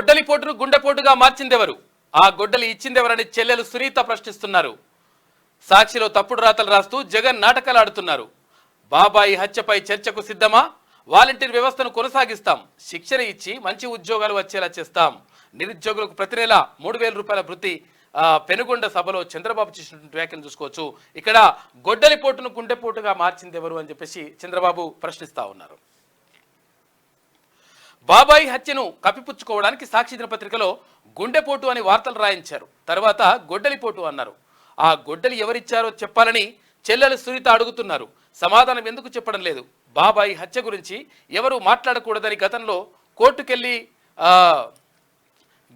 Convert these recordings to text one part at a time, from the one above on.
గొడ్డలిపోటును గుండెపోటుగా మార్చిందెవరు? ఆ గొడ్డలి ఇచ్చిందెవరని చెల్లెలు సునీత ప్రశ్నిస్తున్నారు. సాక్షిలో తప్పుడు రాతలు రాస్తూ జగన్ నాటకాలు ఆడుతున్నారు బాబాయి హత్యపై చర్చకు సిద్ధమా? వాలంటీర్ వ్యవస్థను కొనసాగిస్తాం. శిక్షణ ఇచ్చి మంచి ఉద్యోగాలు వచ్చేలా చేస్తాం. నిరుద్యోగులకు ప్రతి నెల మూడు వేల రూపాయల వృత్తి పెనుగొండ సభలో చంద్రబాబు చేసినటువంటి వ్యాఖ్యలు చూసుకోవచ్చు. ఇక్కడ గొడ్డలిపోటును గుండెపోటుగా మార్చింది ఎవరు అని చెప్పేసి చంద్రబాబు ప్రశ్నిస్తా ఉన్నారు. బాబాయి హత్యను కప్పిపుచ్చుకోవడానికి సాక్షి దినపత్రికలో గుండెపోటు అని వార్తలు రాయించారు. తర్వాత గొడ్డలిపోటు అన్నారు. ఆ గొడ్డలి ఎవరిచ్చారో చెప్పాలని చెల్లెలు సునీత అడుగుతున్నారు. సమాధానం ఎందుకు చెప్పడం లేదు? బాబాయి హత్య గురించి ఎవరు మాట్లాడకూడదని గతంలో కోర్టుకెళ్ళి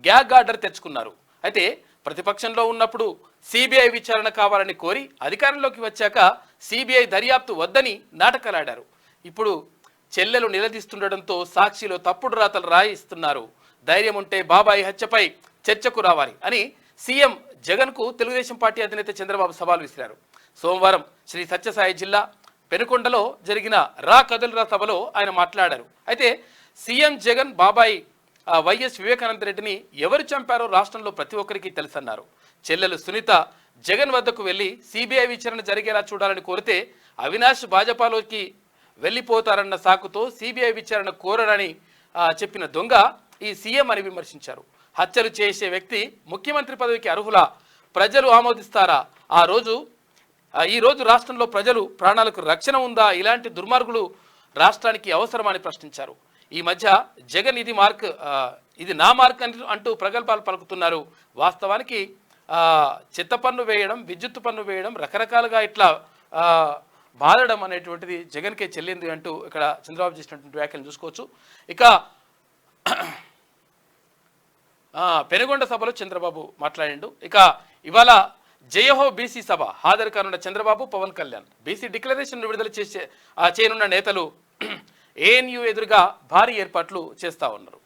గ్యాగ్ ఆర్డర్ తెచ్చుకున్నారు. అయితే ప్రతిపక్షంలో ఉన్నప్పుడు సిబిఐ విచారణ కావాలని కోరి అధికారంలోకి వచ్చాక సిబిఐ దర్యాప్తు వద్దని నాటకాలాడారు. ఇప్పుడు చెల్లెలు నిలదీస్తుండటంతో సాక్షిలో తప్పుడు రాతలు రాయిస్తున్నారు. ధైర్యం ఉంటే బాబాయి హత్యపై చర్చకు రావాలి అని సీఎం జగన్కు తెలుగుదేశం పార్టీ అధినేత చంద్రబాబు సవాల్ విసిరారు. సోమవారం శ్రీ సత్యసాయి జిల్లా పెనుకొండలో జరిగిన రా కదులురా సభలో ఆయన మాట్లాడారు. అయితే సీఎం జగన్ బాబాయి ఆ, వైఎస్ వివేకానంద రెడ్డిని ఎవరు చంపారో రాష్ట్రంలో ప్రతి ఒక్కరికి తెలుసన్నారు. చెల్లెలు సునీత జగన్ వద్దకు వెళ్ళి సిబిఐ విచారణ జరిగేలా చూడాలని కోరితే అవినాష్ భాజపాలోకి వెళ్ళిపోతారన్న సాకుతో సిబిఐ విచారణ కోరరని చెప్పిన దొంగ ఈ సీఎం అని విమర్శించారు. హత్యలు చేసే వ్యక్తి ముఖ్యమంత్రి పదవికి అర్హులా? ప్రజలు ఆమోదిస్తారా? ఆ రోజు ఈ రోజు రాష్ట్రంలో ప్రజలు ప్రాణాలకు రక్షణ ఉందా? ఇలాంటి దుర్మార్గులు రాష్ట్రానికి అవసరమని ప్రశ్నించారు. ఈ మధ్య జగన్ ఇది మార్క్ ఇది నా మార్క్ అని అంటూ ప్రగల్భాలు పలుకుతున్నారు. వాస్తవానికి చెత్త పన్ను వేయడం విద్యుత్ పన్ను వేయడం రకరకాలుగా ఇట్లా బాధడం అనేటువంటిది జగన్కే చెల్లింది అంటూ ఇక్కడ చంద్రబాబు చేసినటువంటి వ్యాఖ్యలు చూసుకోవచ్చు. ఇక పెనుగొండ సభలో చంద్రబాబు మాట్లాడిండు. ఇక ఇవాళ జయహో బీసీ సభ హాజరు కానున్న చంద్రబాబు పవన్ కళ్యాణ్. బీసీ డిక్లరేషన్ విడుదల చేసే ఆ, చేయనున్న నేతలు ఏఎన్యు ఎదురుగా భారీ ఏర్పాట్లు చేస్తా ఉన్నారు.